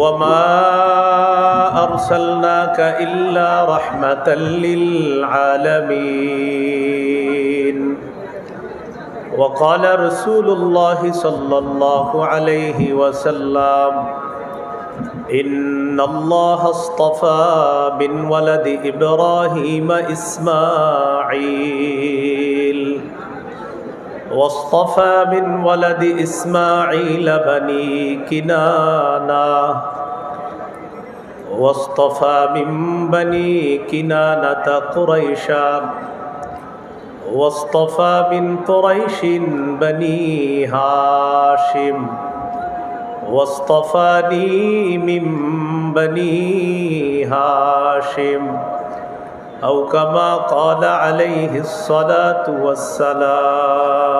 وما أرسلناك إلا رحمة للعالمين وقال رسول الله صلى الله عليه وسلم إن الله اصطفى من ولد إبراهيم إسماعيل. واصطفى من ولد إسماعيل بني كنانة. واصطفى من بني كنانة قريشا. واصطفى من قريش بني هاشم. واصطفاني من بني هاشم. أو كما قال عليه الصلاة والسلام.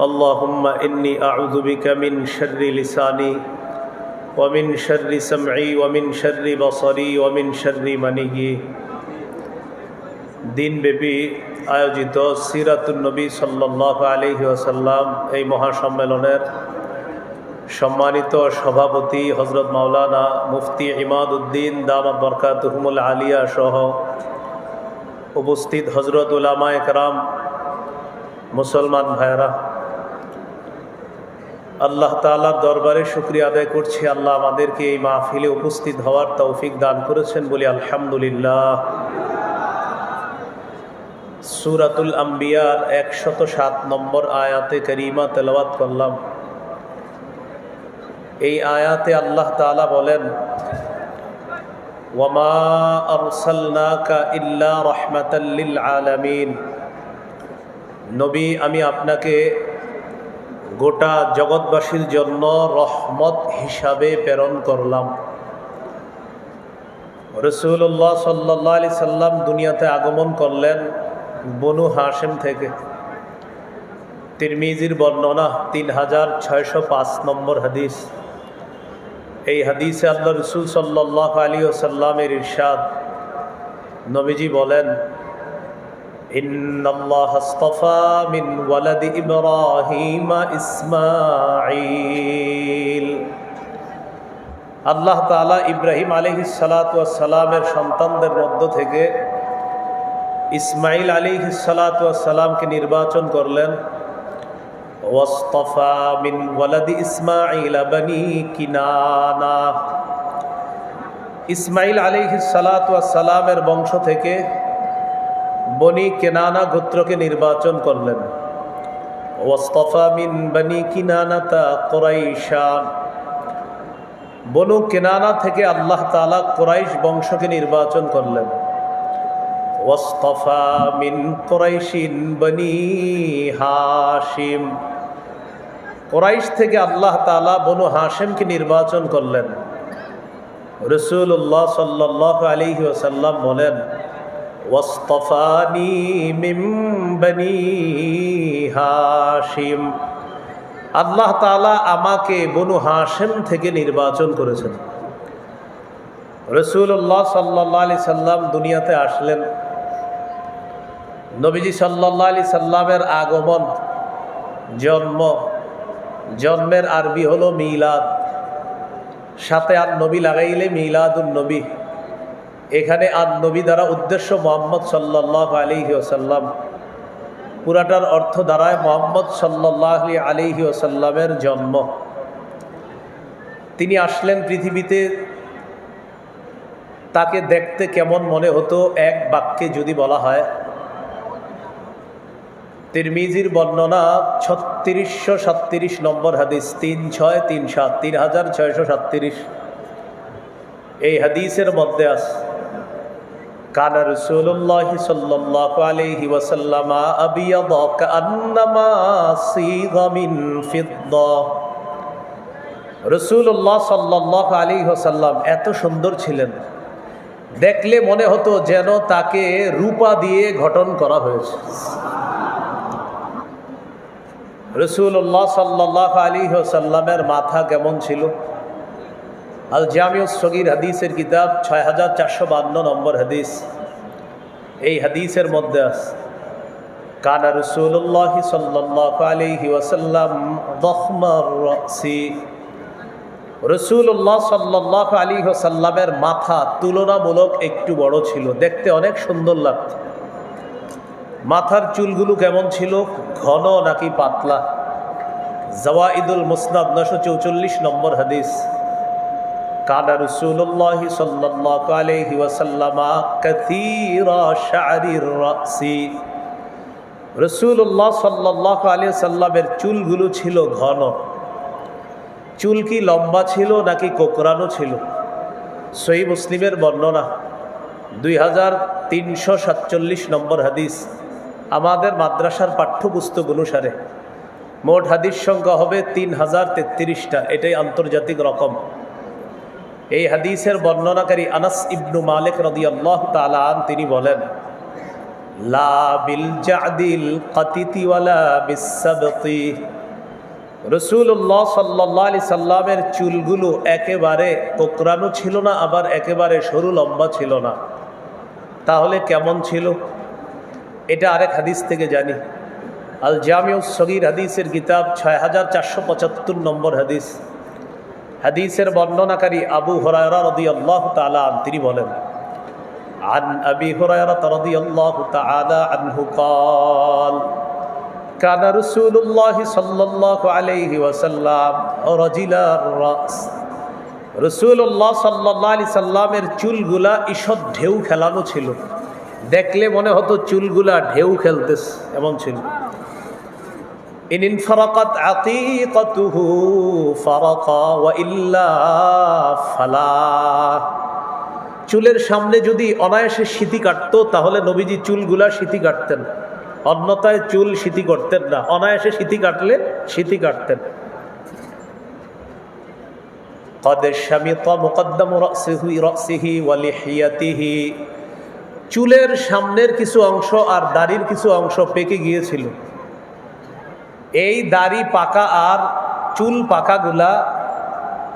اللهم إني أعوذ بك من شر لساني ومن شر سمعي ومن شر بصري ومن شر مني দিনব্যাপী আয়োজিত সিরাতুল নবী সাল্লাহ আলহি আসাল্লাম এই মহাসম্মেলনের সম্মানিত সভাপতি হজরত মাওলানা মুফতি ইমাদ উদ্দিন দামাত বরকাতুহমুল আলিয়া সহ উপস্থিত হজরত উলামা একরাম মুসলমান ভাইরা আল্লাহ তালার দরবারে শুক্রিয়া আদায় করছি। আল্লাহ আমাদেরকে এই মাহফিলে উপস্থিত হওয়ার তৌফিক দান করেছেন বলি আলহামদুলিল্লাহ। সুরাতুল আম্বিয়ার একশত সাত নম্বর আয়াতে করিমা তেলাওয়াত করলাম। এই আয়াতে আল্লাহ তালা বলেন ওয়ামা ইল্লা নবী, আমি আপনাকে গোটা জগৎবাসীর জন্য রহমত হিসাবে প্রেরণ করলাম। রসুল্লাহ সাল্লাহ আলি সাল্লাম দুনিয়াতে আগমন করলেন বনু হাসেম থেকে। তিরমিজির বর্ণনা তিন হাজার ছয়শো পাঁচ নম্বর হাদিস। এই হাদিসে আল্লাহ রসুল সাল্লাহ আলী ওসাল্লামের ইরশাদ। নবীজি বলেন ইন্নাল্লাহ আস্তাফা মিন ওয়ালাদি ইব্রাহিম ইসমাঈল। আল্লাহ তাআলা ইব্রাহিম আলাইহিস সালাতু সন্তানদের মধ্য থেকে ইসমাইল আলী সালাতামকে নির্বাচন করলেন। ওয়াস্তফা মিন ওয়ালাদি ইসমাইল বনি কিনানা। ইসমাইল আলী সালাতামের বংশ থেকে বনি কেনানা গোত্রকে নির্বাচন করলেন। ওয়াস্তফা মিন বনি কিনানাতা কোরাইশান। বনু কেনানা থেকে আল্লাহ তালা কোরাইশ বংশকে নির্বাচন করলেন। ওয়াস্তফা মিন কোরাইশিন বনি হাশিম। কোরাইশ থেকে আল্লাহ তালা বনু হাশিমকে নির্বাচন করলেন। রসুল্লাহ সাল্লাহ আলহি ওসাল্লাম বলেন ওয়াস্তফানি মিম বনি হাশিম আল্লাহ তালা আমাকে বনু হাশিম থেকে নির্বাচন করেছেন। রসুল্লাহ সাল্লাহ আলি সাল্লাম দুনিয়াতে আসলেন। নবীজি সাল্লাহ আলি সাল্লামের আগমন, জন্ম, জন্মের আরবি হলো মিলাদ। সাথে আর নবী লাগাইলে মিলাদুল নবী। এখানে আর নবী দ্বারা উদ্দেশ্য মোহাম্মদ সাল্লাহ আলিহি ওসাল্লাম পুরাটার অর্থ দ্বারায় মোহাম্মদ সাল্লাহ আলিহি ওসাল্লামের জন্ম। তিনি আসলেন পৃথিবীতে, তাকে দেখতে কেমন মনে হতো এক বাক্যে যদি বলা হয়। তিরমিজির বর্ণনা ছত্রিশশো সাতত্রিশ নম্বর হাদিস, তিন ছয় তিন সাত, তিন হাজার ছয়শো সাতত্রিশ। এই হাদিসের মধ্যে আছে কান রসুল্লাহ সাল্লাহ আলহি ওয়াসাল্লামা আবিয়াদ কান্নামা সিগামিন ফিদ্দা। রসুল্লাহ সাল্লাহ আলী ওসাল্লাম এত সুন্দর ছিলেন। দেখলে মনে হতো যেন তাকে রূপা দিয়ে গঠন করা হয়েছে। রসুল্লাহ সাল্লাহ আলী সাল্লামের মাথা কেমন ছিল? আল জামিউ সগির হাদিসের কিতাব ছয় হাজার চারশো বান্ন নম্বর হাদিস। এই হাদিসের মধ্যে আছে, কানা রসুল্লাহ ওয়াসাল্লাম দহমার রসি। রসুল্লাহ সাল্লাহ আলী সাল্লামের মাথা তুলনামূলক একটু বড় ছিল, দেখতে অনেক সুন্দর লাগত মাথার চুলগুলো কেমন ছিল? ঘন নাকি পাতলা? জওয়াইদুল মুসনাদ নশো চৌচল্লিশ নম্বর হাদিস। কানা রসুল্লাহ সাল্লাহ আলহি ওয়াসাল্লামা কাথীরা শাড়ির রাসি রসুল্লাহ সাল্লাহ আলী সাল্লামের চুলগুলো ছিল ঘন। চুল কি লম্বা ছিল নাকি কোকরানো ছিল? সই মুসলিমের বর্ণনা। দুই হাজার তিনশো সাতচল্লিশ নম্বর হাদিস। আমাদের মাদ্রাসার পাঠ্যপুস্তক অনুসারে মোট হাদিস সংখ্যা হবে তিন হাজার তেত্রিশটা। এটাই আন্তর্জাতিক রকম। এই হাদিসের বর্ণনাকারী আনাস ইবনু মালিক রদি আল্লাহ তালান তিনি বলেন রসুল্লাহ সাল্লাহ আলি সাল্লামের চুলগুলো একেবারে কোকরানো ছিল না, আবার একেবারে সরু লম্বা ছিল না। তাহলে কেমন ছিল? এটা আরেক হাদিস থেকে জানি। আল জামিউ সগির হাদিসের কিতাব ছয় হাজার চারশো পঁচাত্তর নম্বর হাদিস। হাদিসের বর্ণনাকারী আবু হরায়রা রদি আল্লাহ তালা তিনি বলেন عن أبي هريرة رضي الله تعالى عنه قال كان رسول الله صلى الله عليه وسلم رجل الرأس রসুল্লাহ সাল্লাহ আলি সাল্লামের চুলগুলা ঈষৎ ঢেউ খেলানো ছিল দেখলে মনে হতো চুলগুলা ঢেউ খেলতেস এমন ছিল ইন ইনফারাকাত আকিকাতুহু ফারাকা ওয়া ইল্লা ফালা চুলের সামনে যদি অনায়াসে স্মৃতি কাটতো তাহলে নবীজি চুলগুলা স্মৃতি কাটতেন অন্যতায় চুল স্মৃতি করতেন না অনায়াসে স্মৃতি কাটলে স্মৃতি কাটতেন قد شمط مقدم رأسه رأسه ولحيته চুলের সামনের কিছু অংশ আর দাড়ির কিছু অংশ পেকে গিয়েছিল এই দাড়ি পাকা আর চুল পাকাগুলা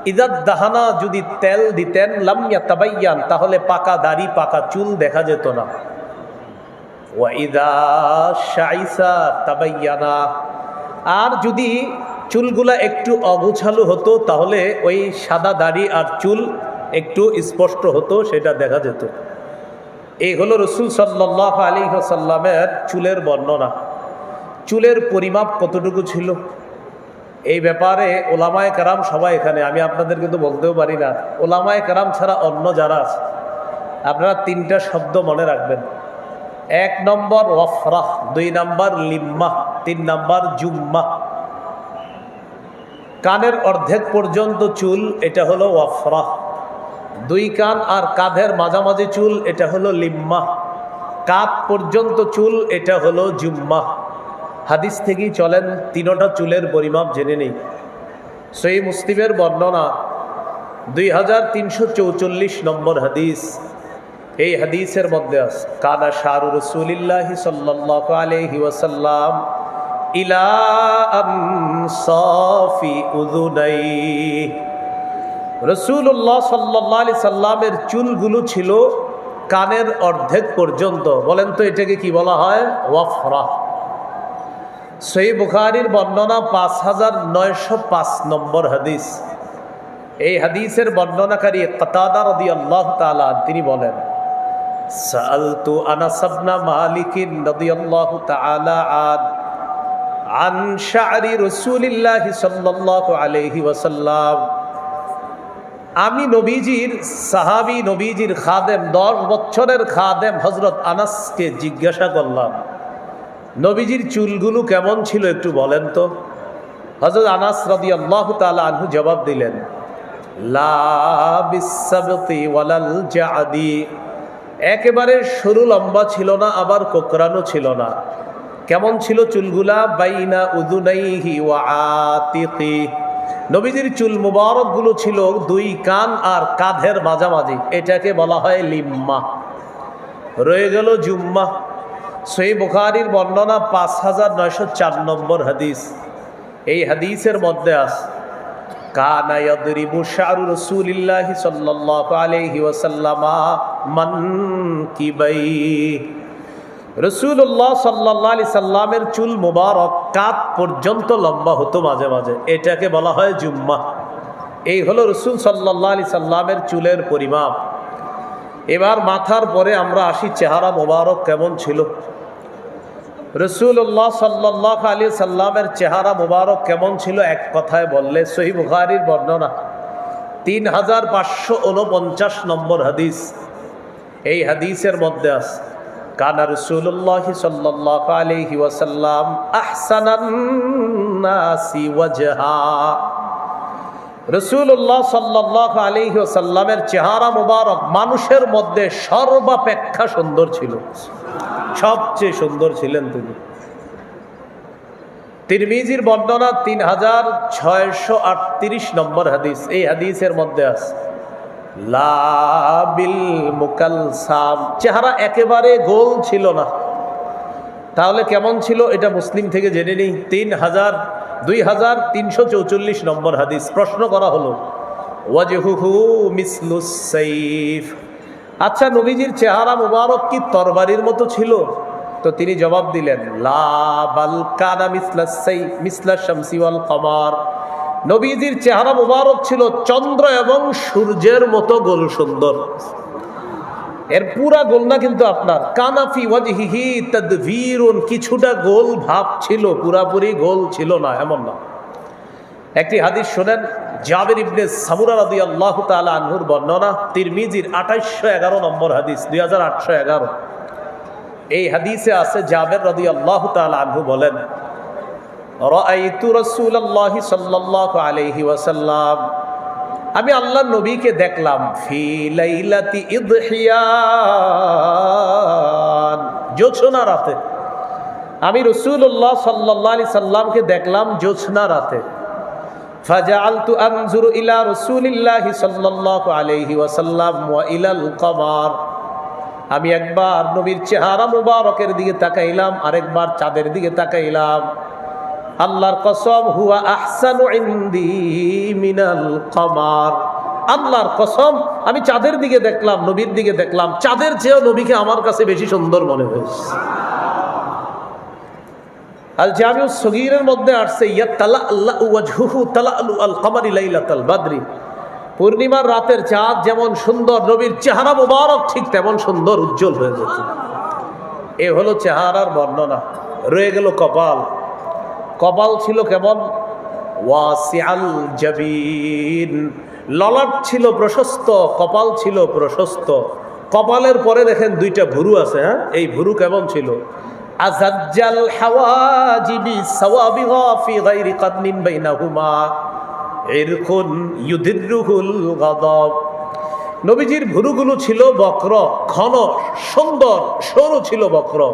ইদাত দাহানা যদি তেল দিতেন লামিয়া তাবাইয়ান তাহলে পাকা দাড়ি, পাকা চুল দেখা যেত না। ওয়াইদা শাইসা তাবাইয়ানা। আর যদি চুলগুলা একটু অগুছালু হতো, তাহলে ওই সাদা দাড়ি আর চুল একটু স্পষ্ট হতো, সেটা দেখা যেত। এই হলো রসুল সাল্লাহ আলী সাল্লামের চুলের বর্ণনা। চুলের পরিমাপ কতটুকু ছিল? এই ব্যাপারে ওলামায় কারাম সবাই এখানে, আমি আপনাদের কিন্তু বলতেও পারি না। ওলামায় কারাম ছাড়া অন্য যারা আছে, আপনারা তিনটা শব্দ মনে রাখবেন। এক নম্বর ওয়ফরাহ, দুই নম্বর লিম্মা তিন নম্বর জুম্মা কানের অর্ধেক পর্যন্ত চুল, এটা হলো ওয়ফরাহ। দুই কান আর কাঁধের মাঝামাঝি চুল, এটা হলো লিম্মা কাপ পর্যন্ত চুল, এটা হলো জুম্মা হাদিস থেকেই চলেন, তিনোটা চুলের পরিমাপ জেনে নেই। সেই মুসলিমের বর্ণনা, দুই হাজার তিনশো চৌচল্লিশ নম্বর হাদিস। এই হাদিসের মধ্যে কানা শাহরু রসুলিল্লাহি সাল্লাহ আলহি ওয়াসাল্লাম ইলা সাফি উদুনাই রসুল্লাহ সাল্লাহ আলি সাল্লামের চুলগুলো ছিল কানের অর্ধেক পর্যন্ত। বলেন তো এটাকে কি বলা হয়? ওয়াফরা। সই বুখারির বর্ণনা পাঁচ হাজার নয়শো পাঁচ নম্বর হাদিস এই হাদিসের বর্ণনাকারী কতাদা রদি আল্লাহ তালা তিনি বলেন سألت أنس بن مالك رضي الله تعالى عنه عن شعر رسول الله صلى الله عليه وسلم আমি নবীজির সাহাবি নবীজির খাদেম দশ বছরের খাদেম হজরত আনাসকে জিজ্ঞাসা করলাম নবীজির চুলগুলো কেমন ছিল একটু বলেন তো? হজরত আনাস রদি আল্লাহ তালা আনহু জবাব দিলেন একেবারে সরু লম্বা ছিল না, আবার কোকরানো ছিল না। কেমন ছিল চুলগুলা? বাইনা উদুনাইহি ওয়া আতিকি। নবীজির চুল মুবারকগুলো ছিল দুই কান আর কাঁধের মাঝামাঝি, এটাকে বলা হয় লিম্মা। রয়ে গেল জুম্মা। সই বুখারির বর্ণনা পাঁচ হাজার নয়শো চার নম্বর হাদিস। এই হাদিসের মধ্যে আস মানকিবাই রসুল্লাহ চুল মুবারক কাত পর্যন্ত লম্বা হতো মাঝে মাঝে। এটাকে বলা হয় জুম্মা। এই হলো রসুল সাল্লাহ আলি সাল্লামের চুলের পরিমাপ। এবার মাথার পরে আমরা আসি চেহারা মোবারক কেমন ছিল। রসুল্লাহ সাল্লাহ আলী সাল্লামের চেহারা মুবারক কেমন ছিল? এক কথায় বললে সহি বুখারির বর্ণনা তিন হাজার পাঁচশো উনপঞ্চাশ নম্বর হাদিস। এই হাদিসের মধ্যে আছে, কানা রসুল্লাহ সাল্লাহ আলী ওয়াসাল্লাম ওয়াজহা। রসুল্লাহ সাল্লাহ আলহি ওসাল্লামের চেহারা মুবারক মানুষের মধ্যে সর্বাপেক্ষা সুন্দর ছিল। সবচেয়ে সুন্দর ছিলেন তিনি। তিরমিজির বর্ণনা তিন হাজার ছয়শো আটত্রিশ নম্বর হাদিস। এই হাদিসের মধ্যে আছে লাবিল মুকালসাম। চেহারা একেবারে গোল ছিল না। তাহলে কেমন ছিল এটা মুসলিম থেকে জেনে নিই। তিন হাজার, দুই হাজার তিনশো চৌচল্লিশ নম্বর হাদিস। প্রশ্ন করা হলো সাইফ। আচ্ছা নবীজির চেহারা মুবারক কি তরবারির মতো ছিল? তো তিনি জবাব দিলেন মিসলা নবীজির চেহারা মুবারক ছিল চন্দ্র এবং সূর্যের মতো গোল সুন্দর। এর পুরা গোল না কিন্তু আপনার। কানাফি ওয়াজহিহি তাদভীরুন কিছুটা গোল ভাব ছিল, পুরাপুরি গোল ছিল না, এমন না। একটি হাদিস শোনেন, জাবের ইবনে সামুরা রাদি আল্লাহ তালা আনহুর বর্ণনা, তিরমিজির আঠাইশশো এগারো নম্বর হাদিস, দুই হাজার আটশো এগারো। এই হাদিসে আছে, জাবের রাদি আল্লাহ তালা আনহু বলেন, রাআইতু রাসূলুল্লাহি সাল্লাল্লাহু আলাইহি ওয়াসাল্লাম আমি আল্লাহ নবীকে দেখলাম। ফি লাইলাতি ইদহিয়ান। জোছনা রাতে। আমি রসুল্লাহ সাল্লাহ আলি সাল্লামকে দেখলাম জোছনা রাতে। ইলা আলাইহি ওয়াসাল্লাম আমি একবার নবীর চেহারা মুবারকের দিকে তাকাইলাম, আরেকবার চাঁদের দিকে তাকাইলাম। আল্লাহর কসম, হুয়া আহসানু ইনদি মিনাল কমার। আল্লাহর কসম, আমি চাঁদের দিকে দেখলাম, নবীর দিকে দেখলাম। চাঁদের চেয়েও নবীকে আমার কাছে বেশি সুন্দর মনে হয়েছে। আল জামিউ সগীরের মধ্যে আসছে, ইয়া তালা আল্লাহ ওয়াজহুহু তালা আল কমারি লাইলাতাল বাদরি। পূর্ণিমার রাতের চাঁদ যেমন সুন্দর, নবীর চেহারা মোবারক ঠিক তেমন সুন্দর, উজ্জ্বল হয়ে যেত। এ হলো চেহারার বর্ণনা। রয়ে গেল কপাল। কপাল ছিল কেমন? ওয়াসিআল জাবিন। ললাট ছিল প্রশস্ত, কপাল ছিল প্রশস্ত। কপালের পরে দেখেন দুইটা ভুরু আছে হ্যাঁ? এই ভুরু কেমন ছিল? আজাজ্জাল হাওয়াজিবি সাওয়াবিগা ফি গায়রি কাদনিন বাইনাহুমা। ইরকুন ইউদিরুহুল গাদাব। নবীজির ভুরুগুলো ছিল বক্র, ঘন, সুন্দর, সরু ছিল বক্র।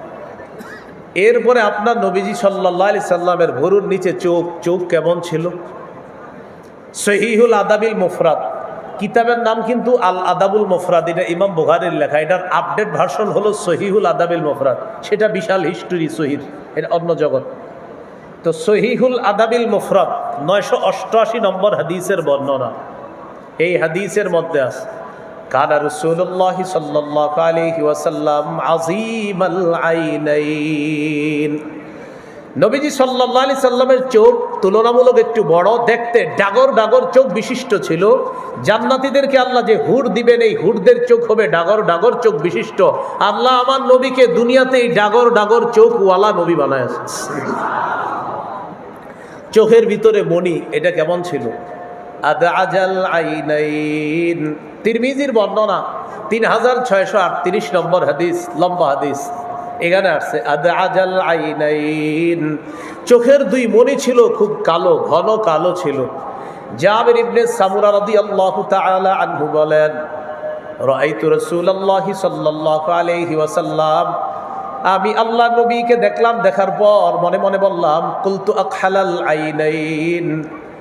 এরপরে আপনার নবীজি সাল্লাহ সাল্লামের ভরুর নিচে চোখ চোখ কেমন ছিল? সহিহুল আদাবিল মুফরাদ। কিতাবের নাম কিন্তু আল আদাবুল মুফরাদ, এটা ইমাম বুহারির লেখা। এটার আপডেট ভার্সন হলো সহিহুল আদাবিল মুফরাদ। সেটা বিশাল হিস্টোরি সহির, এটা অন্য জগৎ। তো সহিহুল আদাবিল মুফরাদ, নয়শো অষ্টআশি নম্বর হাদিসের বর্ণনা। এই হাদিসের মধ্যে আছে। কানা রসুল্লাহ সাল্লাল্লাহু আলাইহি ওয়াসাল্লাম আজিমাল আইনাইন নবীজি সাল্লাহ আলি সাল্লামের চোখ তুলনামূলক একটু বড়, দেখতে ডাগর ডাগর চোখ বিশিষ্ট ছিল। জান্নাতীদেরকে আল্লাহ যে হুর দিবেন, এই হুরদের চোখ হবে ডাগর ডাগর চোখ বিশিষ্ট। আল্লাহ আমার নবীকে দুনিয়াতে এই ডাগর ডাগর চোখ ওয়ালা নবী বানায় চোখের ভিতরে মণি, এটা কেমন ছিল? আদাজাল আইনাইন। তিরমিজির বর্ণনা তিন হাজার ছয়শো আটত্রিশ নম্বর হাদিস, লম্বা হাদিস। এখানে আসছে আদাজাল আইনাইন। চোখের দুই মণি ছিল, খুব কালো, ঘন কালো ছিল। জাবির ইবনে সামুরা রাদিয়াল্লাহু তাআলা আনহু বলেন, রাআইতু রাসূলুল্লাহি সাল্লাল্লাহু আলাইহি ওয়াসাল্লাম। আমি আল্লাহ নবীকে দেখলাম, দেখার পর মনে মনে বললাম, কুলতু আখালাল আইনাইন।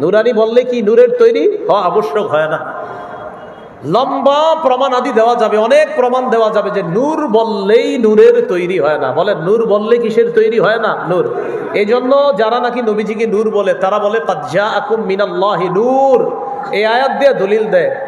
নুরানি বললে কি, নূরের তৈরি? হ, আবশ্যক হয় না। লম্বা প্রমাণ আদি দেওয়া যাবে, অনেক প্রমাণ দেওয়া যাবে যে নূর বললেই নূরের তৈরি হয় না। বলে, নূর বললে কিসের তৈরি হয় না? নূর। এই জন্য যারা নাকি নবীজিকে নূর বলে, তারা বলে কাজ্জা আকুম মিনাল্লাহি নূর। এই আয়াত দিয়ে দলিল দেয়।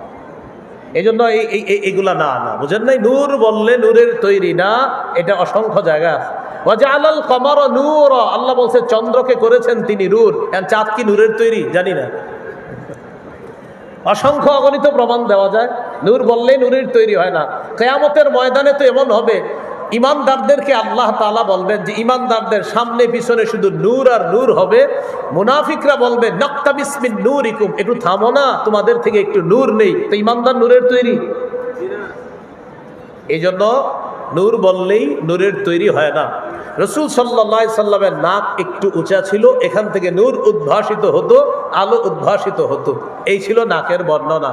এই জন্য এই, এই- এই- এইগুলা না না। বুঝেন নাই? নূর বললে নূরের তৈরি না, এটা অসংখ্য জায়গা আছে। ওয়াজালাল কমর নূর, আল্লাহ বলছে, চন্দ্রকে করেছেন তিনি নূর। চাঁদ কি নূরের তৈরি? জানি না। অসংখ্য অগণিত প্রমাণ দেওয়া যায়। নূর বললেই নূরের তৈরি হয় না। কেয়ামতের ময়দানে তো এমন হবে ইমানদারদেরকে আল্লাহ তাআলা বলবেন যে ইমানদারদের সামনে, পিছনে শুধু নূর আর নূর হবে। মুনাফিকরা বলবে, নক্তা বিসমিন নূর ইকুম একটু থামো না, তোমাদের থেকে একটু নূর নেই। তো ইমানদার নূরের তৈরি। এই জন্য নূর বললেই নূরের তৈরি হয় না। রসুল সাল্লাহ সাল্লামের নাক একটু উঁচা ছিল, এখান থেকে নূর উদ্ভাসিত হতো, আলো উদ্ভাসিত হতো। এই ছিল নাকের বর্ণনা।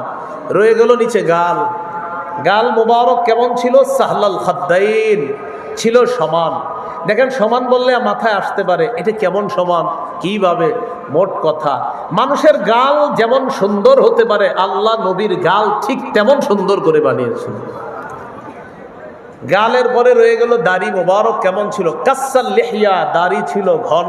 রয়ে গেল নিচে গাল। গাল মোবারক কেমন ছিল? সাহলাল খাদ্দাইন। ছিল সমান। দেখেন, সমান বললে মাথায় আসতে পারে, এটা কেমন সমান? কীভাবে? মোট কথা। মানুষের গাল যেমন সুন্দর হতে পারে, আল্লাহ নবীর গাল ঠিক তেমন সুন্দর করে বানিয়েছিল গালের পরে রয়ে গেল দাড়ি মোবারক কেমন ছিল? কাসাল লেহিয়া দাড়ি ছিল ঘন।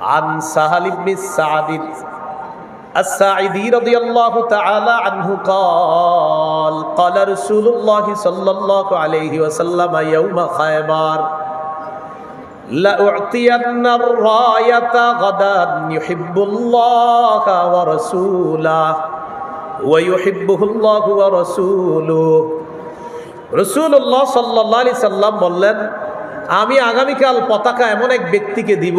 عن سهل بن سعد الساعدي رضي الله تعالى عنه قال قال رسول الله صلى الله عليه وسلم يوم خيبر لأعطين الراية غدا يحب الله ورسوله ويحبه الله ورسوله রসুল্লাহ সাল্লাহ আলি সাল্লাম বললেন আমি আগামীকাল পতাকা এমন এক ব্যক্তিকে দিব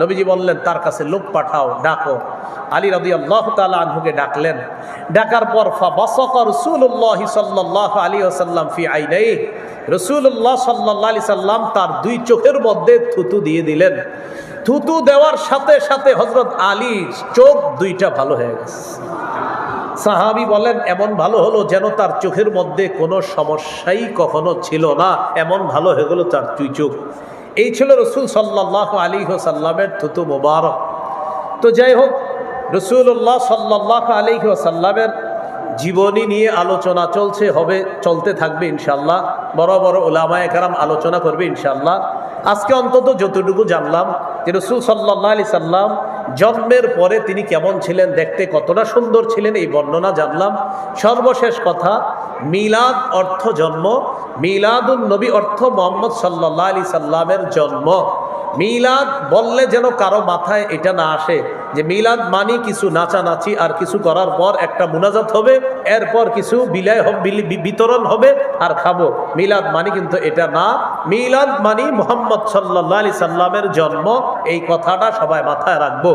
নবীজি বললেন, তার কাছে লোক পাঠাও, ডাকো। আলী রবি আল্লাহ তালা আনহুকে ডাকলেন। ডাকার পর ফা বাসক রসুল্লাহ সাল্লাহ আলী আসাল্লাম ফি আইনাই রসুল্লাহ সাল্লাহ আলি সাল্লাম তার দুই চোখের মধ্যে থুতু দিয়ে দিলেন। থুতু দেওয়ার সাথে সাথে হজরত আলীর চোখ দুইটা ভালো হয়ে গেছে। সাহাবি বলেন, এমন ভালো হলো যেন তার চোখের মধ্যে কোনো সমস্যাই কখনো ছিল না। এমন ভালো হয়ে গেল তার দুই চোখ। এই ছিল রসুল সাল্লাহ আলী হোসাল্লামের থুতু মোবারক। তো যাই হোক রসুল্লাহ সাল্লাহ আলী হোসাল্লামের জীবনী নিয়ে আলোচনা চলছে, হবে, চলতে থাকবে ইনশাল্লাহ বড় বড় ওলামায় কারাম আলোচনা করবে ইনশাল্লাহ আজকে অন্তত যতটুকু জানলাম যে রসুল সাল্লাহ আলি সাল্লাম জন্মের পরে তিনি কেমন ছিলেন, দেখতে কতটা সুন্দর ছিলেন, এই বর্ণনা জানলাম। সর্বশেষ কথা, মিলাদ অর্থ জন্ম মিলাদুল নবী অর্থ মোহাম্মদ সাল্লাহ আলি সাল্লামের জন্ম। মিলাদ বললে যেন কারও মাথায় এটা না আসে যে মিলাদ মানি কিছু নাচানাচি আর কিছু করার পর একটা মুনাজাত হবে, এরপর কিছু বিলায় বিতরণ হবে আর খাব। মিলাদ মানি কিন্তু এটা না। মিলাদ মানি মোহাম্মদ সাল্লাহ আলি সাল্লামের জন্ম, এই কথাটা সবাই মাথায় রাখব।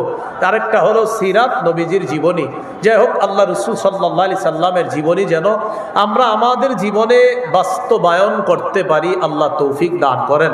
আরেকটা হলো সিরাত নবীজির জীবনী। যাই হোক আল্লাহ রসুল সাল্লাহ আলি সাল্লামের জীবনী যেন আমরা আমাদের জীবনে বাস্তবায়ন করতে পারি, আল্লাহ তৌফিক দান করেন।